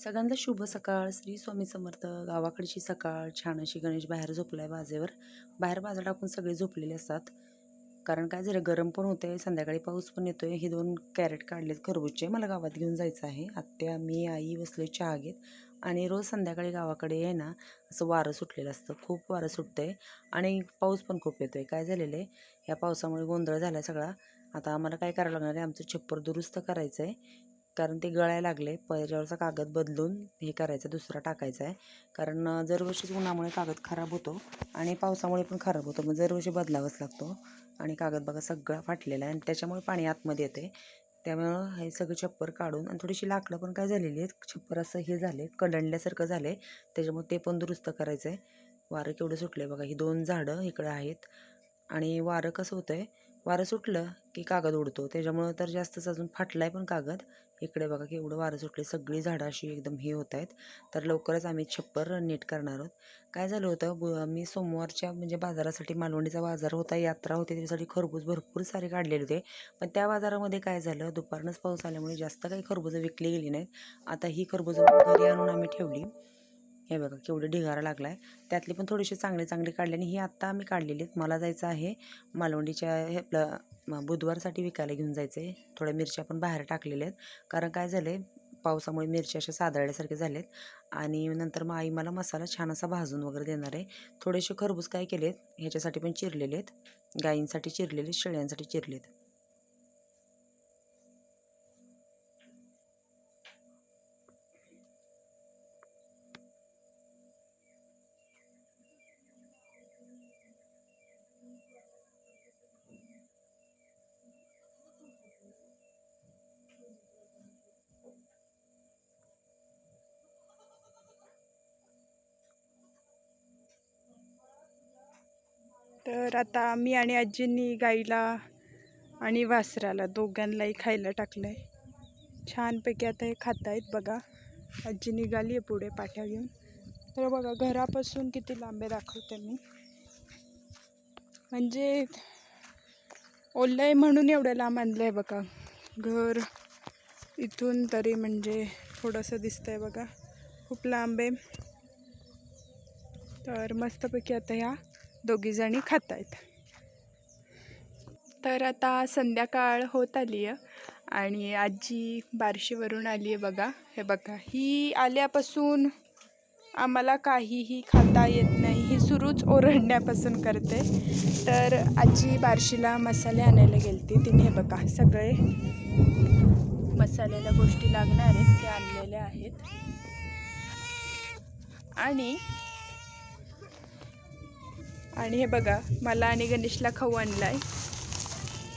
सगळ्यांना शुभ सकाळ. श्री स्वामी समर्थ गावाकडची सकाळ. छान अशी गणेश बाहेर झोपलाय बाजेवर. बाहेर बाजा टाकून सगळे झोपलेले असतात. कारण काय झालं गरम पण होतंय संध्याकाळी पाऊस पण येतोय. हे दोन कॅरेट काढलेत खरबूजचे मला गावात घेऊन जायचं आहे. आत्या मी आई बसले चहा घेत. आणि रोज संध्याकाळी गावाकडे आहे ना असं वारं सुटलेलं असतं. खूप वारं सुटतंय. आणि पाऊस पण खूप येतोय. काय झालेलं आहे? या पावसामुळे गोंधळ झाला सगळा. आता आम्हाला काय करावं लागणार आहे? आमचं छप्पर दुरुस्त करायचं आहे कारण ते गळायला लागले. त्याच्यावरचा कागद बदलून हे करायचं दुसरा टाकायचा आहे. कारण दरवर्षीच उन्हामुळे कागद खराब होतो आणि पावसामुळे पण खराब होतो. मग दरवर्षी बदलावाच लागतो आणि कागद बघा सगळा फाटलेला आहे आणि त्याच्यामुळे पाणी आतमध्ये येते. त्यामुळं हे सगळं छप्पर काढून आणि थोडीशी लाकडं पण काय झालेली आहेत. छप्पर असं हे झाले कलंडल्यासारखं झाले. त्याच्यामुळे ते पण दुरुस्त करायचं आहे वारं केवढं सुटलं आहे बघा. ही दोन झाडं इकडं आहेत आणि वारं कसं होतं आहे वारं सुटलं की कागद उडतो. त्याच्यामुळं तर जास्तच अजून फाटला आहे पण कागद. इकडे बघा एवढं वारं सुटले सगळी झाडं अशी एकदम हे होत आहेत तर लवकरच आम्ही छप्पर नीट करणार आहोत. काय झालं होतं? ब मी सोमवारच्या म्हणजे बाजारासाठी मालवणीचा बाजार होता. यात्रा होती. त्याच्यासाठी खरबूज भरपूर सारे काढलेले होते. पण त्या बाजारामध्ये काय झालं? दुपारनंच पाऊस आल्यामुळे जास्त काही खरबुजं विकली गेली नाहीत. आता ही खरबुजं घरी आणून आम्ही ठेवली. हे बघा केवढे ढिगारा लागला आहे त्यातली पण थोडेसे चांगले चांगले काढले आणि ही आत्ता आम्ही काढलेली आहेत. मला जायचं आहे मालवणीच्या हे आपलं बुधवारसाठी विकायला घेऊन जायचं आहे थोड्या मिरच्या पण बाहेर टाकलेल्या आहेत. कारण काय झालं आहे पावसामुळे मिरच्या अशा सादळल्यासारखे झालेत आणि नंतर मग आई मला मसाला छान असा भाजून वगैरे देणार आहे. थोडेसे खरबूज काय केलेत ह्याच्यासाठी पण चिरलेले आहेत. गायींसाठी चिरलेले शेळ्यांसाठी चिरलेत. तर आता मी आणि आजींनी गाईला आणि वासराला दोघांनाही खायला टाकलं आहे छानपैकी आता हे खात आहेत बघा. आजी निघाली आहे पुढे पाठ्या घेऊन. तर बघा घरापासून किती लांबे दाखवते मी. म्हणजे ओलं आहे म्हणून एवढं लांब आणलं आहे बघा. घर इथून तरी म्हणजे थोडंसं दिसतंय बघा. खूप लांब आहे. तर मस्तपैकी आता ह्या दोघीजणी खात आहेत तर आता संध्याकाळ होत आली आहे आणि आजी बारशीवरून आली आहे बघा. हे बघा ही आल्यापासून आम्हाला काहीही खाता येत नाही. ही सुरूच ओरडण्यापासून करते. तर आजी बारशीला मसाले आणायला गेलती. तिने हे बघा सगळे मसाल्याला गोष्टी लागणार आहेत ते आणलेल्या आहेत. आणि आणि हे बघा मला आणि गणेशला खाऊ आणला आहे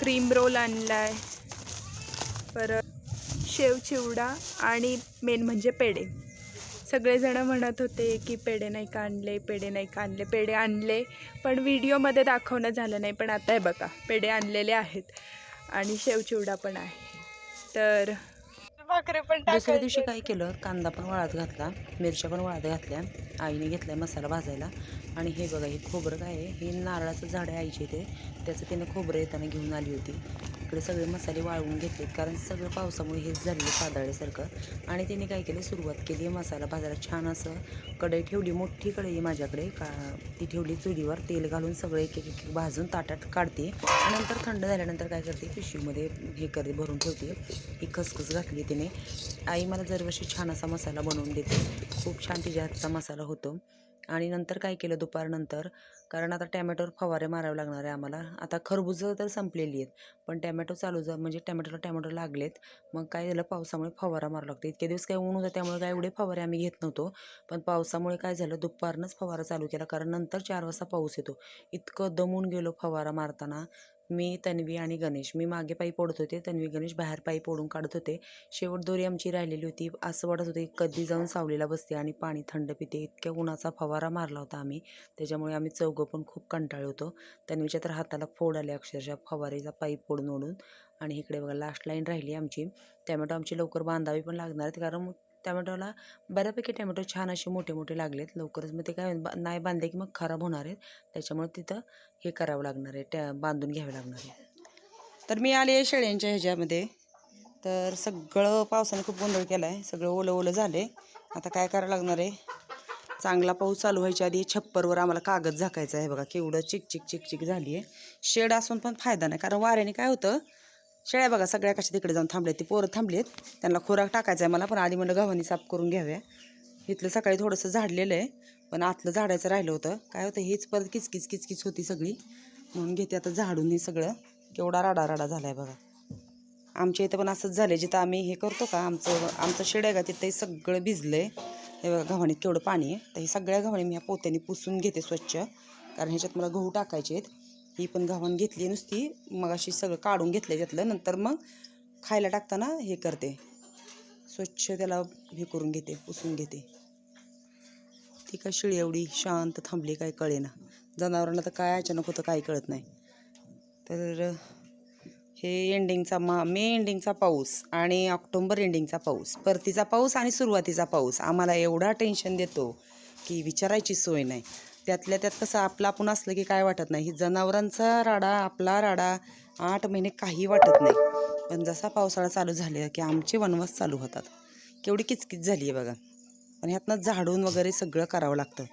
क्रीम रोल आणला आहे परत शेव चिवडा आणि मेन म्हणजे पेढे. सगळेजण म्हणत होते की पेढे नाही का आणले पेढे नाही का आणले पेढे आणले. पण व्हिडिओमध्ये दाखवणं झालं नाही पण आता हे बघा पेढे आणलेले आहेत. आणि शेव चिवडा पण आहे. तर भाकरे पण दुसऱ्या दिवशी काय केलं? कांदा पण वाळत घातला मिरच्या पण वाळत घातल्या आईने घेतलाय मसाला भाजायला. आणि हे बघा हे खोबरं काय आहे? हे नारळाचं झाड आहे आईचे ते त्याचं तिने खोबरं येताना घेऊन आली होती. इकडे सगळे मसाले वाळवून घेतलेत. कारण सगळं पावसामुळे हेच झालेलं सादळल्यासारखं आणि तिने काय केलं? सुरुवात केली मसाला भाजायला. छान असं कढई ठेवली मोठी कढई माझ्याकडे. का ती ठेवली चुलीवर. तेल घालून सगळं एक एक एक भाजून ताटात काढते. नंतर थंड झाल्यानंतर काय करते? पिशवीमध्ये हे करते भरून ठेवते. ही खसखस घातली तिने. आई मला दरवर्षी छान असा मसाला बनवून देते. खूप छान तिच्या हातचा मसाला होतो. आणि नंतर काय केलं दुपारनंतर? कारण आता टॅमॅटोवर फवारे मारावे लागणार आहे आम्हाला. आता खरबुजं तर संपलेली आहेत पण टॅमॅटो चालू जा म्हणजे टॅमॅटोला टॅमॅटो लागलेत. मग काय झालं पावसामुळे फवारा मारावा लागतो. इतके दिवस काय ऊन होतं त्यामुळे काय एवढे फवारे आम्ही घेत नव्हतो. पण पावसामुळे काय झालं दुपारनंच फवारा चालू केला. कारण नंतर चार वाजता पाऊस येतो. इतकं दमून गेलो फवारा मारताना. मी तन्वी आणि गणेश. मी मागे पायी पडत होते. तन्वी गणेश बाहेर पायी पडून काढत होते. शेवट दोरी आमची राहिलेली होती. असं वाटत होते कधी जाऊन सावलीला बसते आणि पाणी थंड पिते. इतक्या उन्हाचा फवारा मारला होता आम्ही. त्याच्यामुळे आम्ही चौघं पण खूप कंटाळलो होतो. तन्वीच्या तर हाताला फोड आले अक्षरशः. फवारीचा पाईप ओढून ओढून. आणि इकडे बघा लास्ट लाईन राहिली आमची. टॅमॅटो आमची लवकर बांधावी पण लागणार आहेत. कारण टॅमॅटोला बऱ्यापैकी टॅमॅटो छान असे मोठे मोठे लागलेत. लवकरच मग ते काय बा- नाही बांधले की मग खराब होणार आहेत. त्याच्यामुळे तिथं हे करावं लागणार आहे त्या बांधून घ्यावे लागणार आहे. तर मी आले आहे शेळ्यांच्या ह्याच्यामध्ये. तर सगळं पावसाने खूप गोंधळ केला आहे सगळं ओलं ओलं झालं आहे आता काय करावं लागणार आहे? चांगला पाऊस चालू व्हायच्या आधी छप्परवर आम्हाला कागद झाकायचा आहे बघा. केवढं चिक चिक चिक चिक झाली आहे शेड असून पण फायदा नाही. कारण वाऱ्याने काय होतं शेळ्या बघा सगळ्या कशा तिकडे जाऊन थांबले ती पोरं थांबलेत. त्यांना खुराक टाकायचा आहे मला पण आधी म्हणलं गव्हाणी साफ करून घ्याव्या. इथलं सकाळी थोडंसं झाडलेलं आहे पण आतलं झाडायचं राहिलं होतं. काय होतं हेच परत किचकिच किचकिच होती सगळी. म्हणून घेते आता झाडून हे सगळं. केवढा राडा राडा झाला आहे बघा. आमच्या इथं पण असंच झालं जिथं आम्ही हे करतो का आमचं आमचं शेड आहे का तिथंही सगळं भिजलं आहे हे बघा गव्हाणीत केवढं पाणी आहे. तर हे सगळ्या गव्हाणी मी ह्या पोत्याने पुसून घेते स्वच्छ. कारण ह्याच्यात मला गहू टाकायचे आहेत ही पण घावन घेतली नुसती. मग अशी सगळं काढून घेतलं त्यातलं. नंतर मग खायला टाकताना हे करते. स्वच्छ त्याला हे करून घेते पुसून घेते. ती काय शिळी एवढी शांत थांबली काय कळेना. जनावरांना तर काय अचानक होतं काही कळत नाही. तर हे एंडिंगचा मा मे एंडिंगचा पाऊस आणि ऑक्टोंबर एंडिंगचा पाऊस. परतीचा पाऊस आणि सुरुवातीचा पाऊस. आम्हाला एवढा टेन्शन देतो की विचारायची सोय नाही. त्यातल्या त्यात कसं आपलं आपण असलं की काय वाटत नाही. ही जनावरांचा राडा आपला राडा आठ महिने काही वाटत नाही. पण जसा पावसाळा चालू झाला की आमचे वनवास चालू होतात. केवढी किचकिच झाली आहे बघा. पण ह्यातनं झाडून वगैरे सगळं करावं लागतं.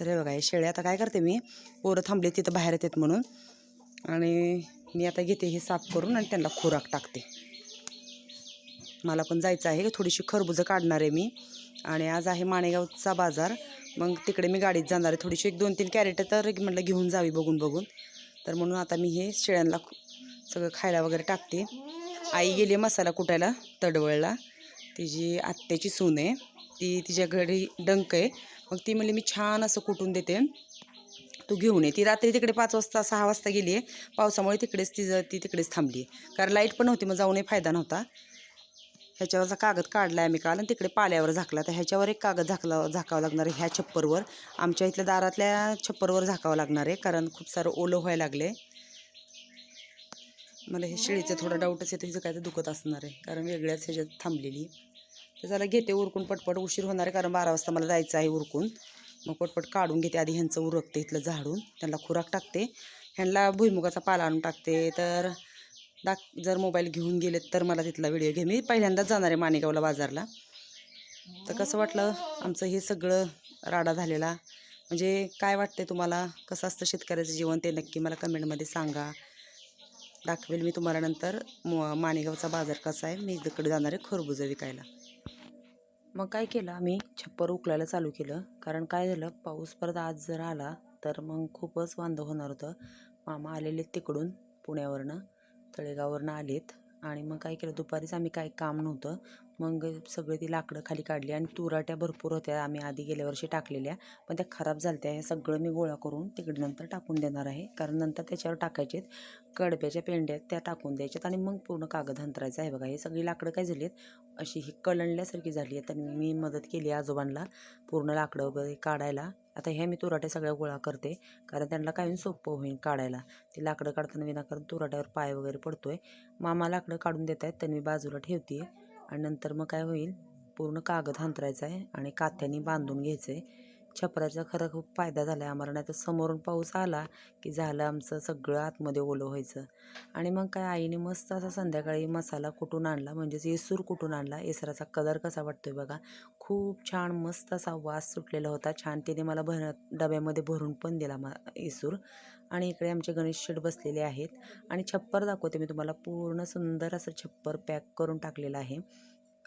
तर हे बघा हे शेळ्या आता काय करते मी पोरं थांबले तिथं बाहेर येतात म्हणून. आणि मी आता घेते हे साफ करून आणि त्यांना खुराक टाकते. मला पण जायचं आहे थोडीशी खरबुजं काढणार आहे मी. आणि आज आहे माणेगावचा बाजार. मग तिकडे मी गाडीत जाणार आहे. थोडीशी एक दोन तीन कॅरेट तर म्हटलं घेऊन जावी बघून बघून. तर म्हणून आता मी हे शेळ्यांना सगळं खायला वगैरे टाकते. आई गेली मसाला कुटायला तडवळला. तिची आत्याची सून आहे. ती तिच्या घरी डंक आहे. मग ती म्हणली मी छान असं कुटून देते. तू घेऊन ये. ती रात्री तिकडे पाच वाजता सहा वाजता गेली आहे. पावसामुळे तिकडेच तिचं ती तिकडेच थांबली आहे. कारण लाइट पण नव्हती मग जाऊनही फायदा नव्हता. ह्याच्यावरचा कागद काढला आहे आम्ही काल आणि तिकडे पाल्यावर झाकला तर ह्याच्यावर एक कागद झाकला झाकावं लागणार आहे ह्या छप्परवर. आमच्या इथल्या दारातल्या छप्परवर झाकावं लागणार आहे कारण खूप सारं ओलं व्हायला लागले मला हे शेळीचं थोडं डाऊटच येतं हिचं काय तर दुखत असणार आहे कारण वेगळ्याच ह्याच्यात थांबलेली. तर चला घेते उरकून पटपट उशीर होणार आहे कारण बारा वाजता मला जायचं आहे उरकून. मग पटपट काढून घेते आधी ह्यांचं उरकते इथलं झाडून. त्यांना खुराक टाकते. ह्यांना भुईमुगाचा पाला आणून टाकते तर दाख जर मोबाईल घेऊन गेलेत तर मला तिथला व्हिडिओ घे. मी पहिल्यांदाच जाणार आहे माणेगावला बाजारला. तर कसं वाटलं? आमचं हे सगळं राडा झालेला. म्हणजे काय वाटते तुम्हाला? कसं असतं शेतकऱ्याचं जीवन? ते नक्की मला कमेंटमध्ये सांगा. दाखवेल मी तुम्हाला नंतर. म- माणेगावचा बाजार कसा आहे? मी तिकडे जाणार आहे खरबुजं विकायला. मग काय केलं आम्ही? छप्पर उकलायला चालू केलं. कारण काय झालं? पाऊस परत आज जर आला तर मग खूपच वांदं होणार होतं. मामा आलेले तिकडून पुण्यावरनं. तळेगाववरनं आलेत. आणि मग काय केलं दुपारीच आम्ही काय काम नव्हतं. मग सगळे ती लाकडं खाली काढली आणि तुराट्या भरपूर होत्या आम्ही आधी गेल्या वर्षी टाकलेल्या. पण त्या खराब झाल्या हे सगळं मी गोळा करून तिकडे नंतर टाकून देणार आहे. कारण नंतर त्याच्यावर टाकायचे कडब्याच्या पेंड्या त्या टाकून द्यायच्यात आणि मग पूर्ण कागद अंतरायचा आहे बघा. हे सगळी लाकडं काय झाली आहेत? अशी ही कलंडल्यासारखी झाली आहे तर मी मदत केली आजोबांना पूर्ण लाकडं वगैरे काढायला. आता ह्या मी तुराट्या सगळ्या गोळा करते. कारण त्यांना काय सोपं होईल काढायला. ती लाकडं काढताना विनाकारण तुराट्यावर पाय वगैरे पडतो आहे मामा लाकडं काढून देत आहेत त्यांनी बाजूला ठेवते आणि नंतर मग काय होईल? पूर्ण कागद हंतरायचा आहे आणि काथ्याने बांधून घ्यायचं आहे छपराचा खरं खूप फायदा झाला आहे आम्हाला नाही तर समोरून पाऊस आला की झालं आमचं सगळं आतमध्ये ओलं व्हायचं. आणि मग काय आईने मस्त असा संध्याकाळी मसाला कुठून आणला? म्हणजेच येसूर कुठून आणला? येसराचा कलर कसा वाटतो आहे बघा. खूप छान मस्त असा वास सुटलेला होता. छान तिने मला भर डब्यामध्ये भरून पण दिला मा येसूर आणि इकडे आमचे गणेश शेड बसलेले आहेत. आणि छप्पर दाखवते मी तुम्हाला. पूर्ण सुंदर असं छप्पर पॅक करून टाकलेलं आहे.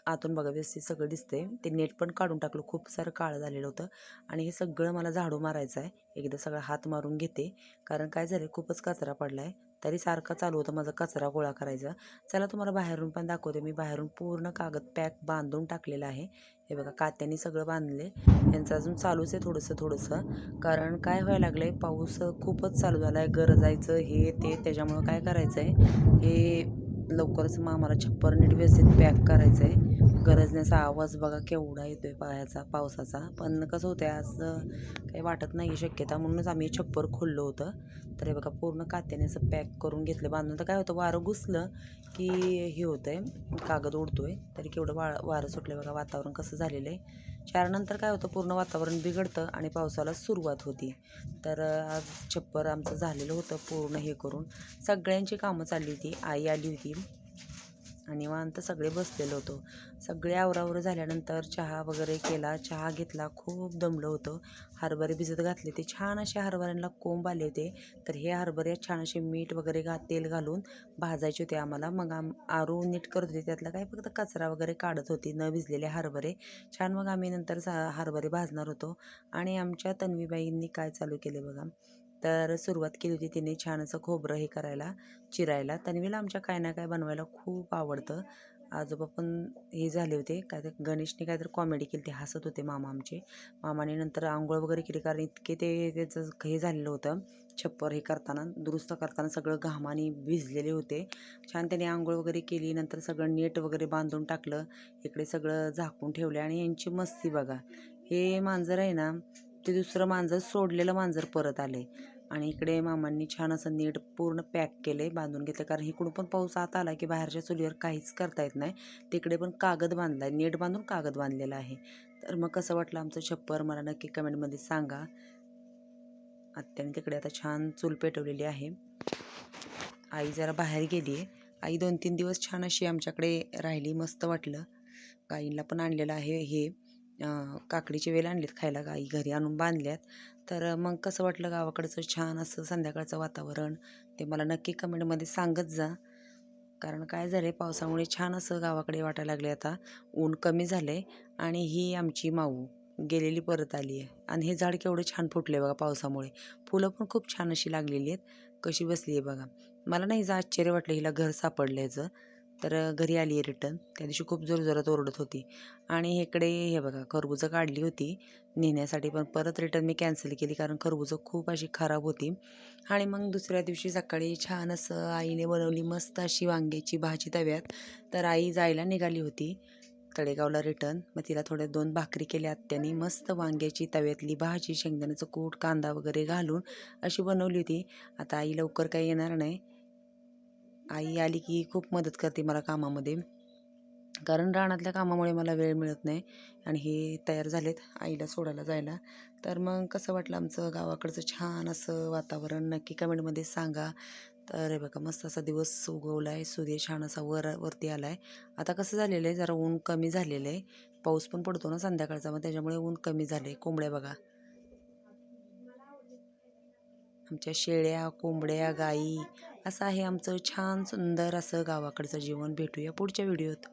आतून बघा व्यवस्थित सगळं दिसते ते नेट पण काढून टाकलं. खूप सारं काळं झालेलं होतं. आणि हे सगळं मला झाडू मारायचं आहे. एकदा सगळं हात मारून घेते. कारण काय झालं खूपच कचरा पडला आहे तरी सारखा चालू होतं माझा कचरा गोळा करायचा. चला तुम्हाला बाहेरून पण दाखवते. मी बाहेरून पूर्ण कागद पॅक बांधून टाकलेलं आहे. हे बघा कात्याने सगळं बांधले यांचं अजून चालूच आहे थोडंसं थोडंसं. कारण काय व्हायला लागलं आहे पाऊस खूपच चालू झाला आहे गरजायचं हे ते त्याच्यामुळं काय करायचं आहे हे लवकरच मग आम्हाला छप्पर नीट व्यवस्थित पॅक करायचं आहे गरजण्याचा आवाज बघा केवढा येतोय पायाचा पावसाचा. पण कसं होतं आज काही वाटत नाही शक्यता. म्हणूनच आम्ही छप्पर खोललं होतं. तर हे बघा पूर्ण कात्याने असं पॅक करून घेतलं बांधून. तर काय होतं वारं घुसलं की हे होतं आहे कागद उडतो आहे तरी केवढं वा वारं सुटलं बघा वातावरण कसं झालेलं आहे. चारनंतर काय होतं पूर्ण वातावरण बिघडतं आणि पावसाला सुरुवात होती. तर आज छप्पर आमचं झालेलं होतं पूर्ण हे करून. सगळ्यांची कामं चालली होती. आई आली होती. निवांत सगळे बसलेलो होतो. सगळे आवरावर झाल्यानंतर चहा वगैरे केला. चहा घेतला. खूप दमलं होतं. हरभरे भिजत घातले ते छान असे हरभऱ्यांना कोंब आले होते. तर हे हरभरे छान असे मीठ वगैरे घा तेल घालून भाजायचे होते आम्हाला. मग आम आरू नीट करत होते. त्यातला काय फक्त कचरा वगैरे काढत होती. न भिजलेले हरभरे. छान मग आम्ही नंतर सा हरभरे भाजणार होतो. आणि आमच्या तन्वीबाईंनी काय चालू केले बघा. तर सुरुवात केली होती तिने छान असं खोबरं हे करायला चिरायला. तन्वीला आमच्या काय ना काय बनवायला खूप आवडतं. आजोबा पण हे झाले होते. काय तर गणेशने काहीतरी कॉमेडी केली ते हसत होते मामा आमचे. मामाने नंतर आंघोळ वगैरे केली कारण इतके ते त्याचं हे झालेलं होतं छप्पर हे करताना दुरुस्त करताना सगळं घामाने भिजलेले होते. छान त्याने आंघोळ वगैरे केली नंतर सगळं नेट वगैरे बांधून टाकलं इकडे सगळं झाकून ठेवले आणि यांची मस्ती बघा. हे मांजर आहे ना ते दुसरं मांजर सोडलेलं मांजर परत आले आणि इकडे मामांनी छान असं नीट पूर्ण पॅक केले बांधून घेतले. कारण इकडून पण पाऊस आत आला की बाहेरच्या चुलीवर काहीच करता येत नाही. तिकडे पण कागद बांधला आहे नेट बांधून कागद बांधलेला आहे. तर मग कसं वाटलं आमचं छप्पर? मला नक्की कमेंटमध्ये सांगा. आत्याने तिकडे आता छान चूल पेटवलेली आहे. आई जरा बाहेर गेली आहे आई दोन तीन दिवस छान अशी आमच्याकडे राहिली मस्त वाटलं. गाईंना पण आणलेलं आहे हे. काकडीचे वेल आणलेत खायला गाई घरी आणून बांधल्यात. तर मग कसं वाटलं गावाकडचं छान असं संध्याकाळचं वातावरण? ते मला नक्की कमेंटमध्ये सांगत जा. कारण काय झालं आहे पावसामुळे छान असं गावाकडे वाटायला लागले आता. ऊन कमी झालं आहे आणि ही आमची माऊ गेलेली परत आली आहे. आणि हे झाड केवढं छान फुटले बघा पावसामुळे. फुलं पण खूप छान अशी लागलेली आहेत. कशी बसली आहे बघा. मला नाही जा आश्चर्य वाटलं हिला घर सापडलं याचं तर घरी आली आहे रिटर्न. त्या दिवशी खूप जोरजोरात ओरडत होती. आणि इकडे हे बघा खरबुजं काढली होती नेण्यासाठी पण परत रिटर्न मी कॅन्सल केली कारण खरबुजं खूप अशी खराब होती. आणि मग दुसऱ्या दिवशी सकाळी छान असं आईने बनवली मस्त अशी वांग्याची भाजी तव्यात. तर आई जायला निघाली होती तळेगावला रिटर्न. मग तिला थोड्या दोन भाकरी केल्या आत्यानी मस्त वांग्याची तव्यातली भाजी शेंगदाण्याचं कूट कांदा वगैरे घालून अशी बनवली होती. आता आई लवकर काही येणार नाही. आई आली की खूप मदत करते मला कामामध्ये. कारण रानातल्या कामामुळे मला वेळ मिळत नाही आणि हे तयार झालेत आईला सोडायला जायला. तर मग कसं वाटलं आमचं गावाकडचं छान असं वातावरण? नक्की कमेंटमध्ये सांगा. तर हे बघा मस्त असा दिवस उगवला आहे सूर्य छान असा वर वरती आला आहे आता कसं झालेलं आहे जरा ऊन कमी झालेलं आहे पाऊस पण पडतो ना संध्याकाळचा मग त्याच्यामुळे ऊन कमी झालं आहे कोंबड्या बघा. आमच्या शेळ्या कोंबड्या गाई असं आहे आमचं छान सुंदर असं गावाकडचं जीवन भेटूया पुढच्या व्हिडिओत.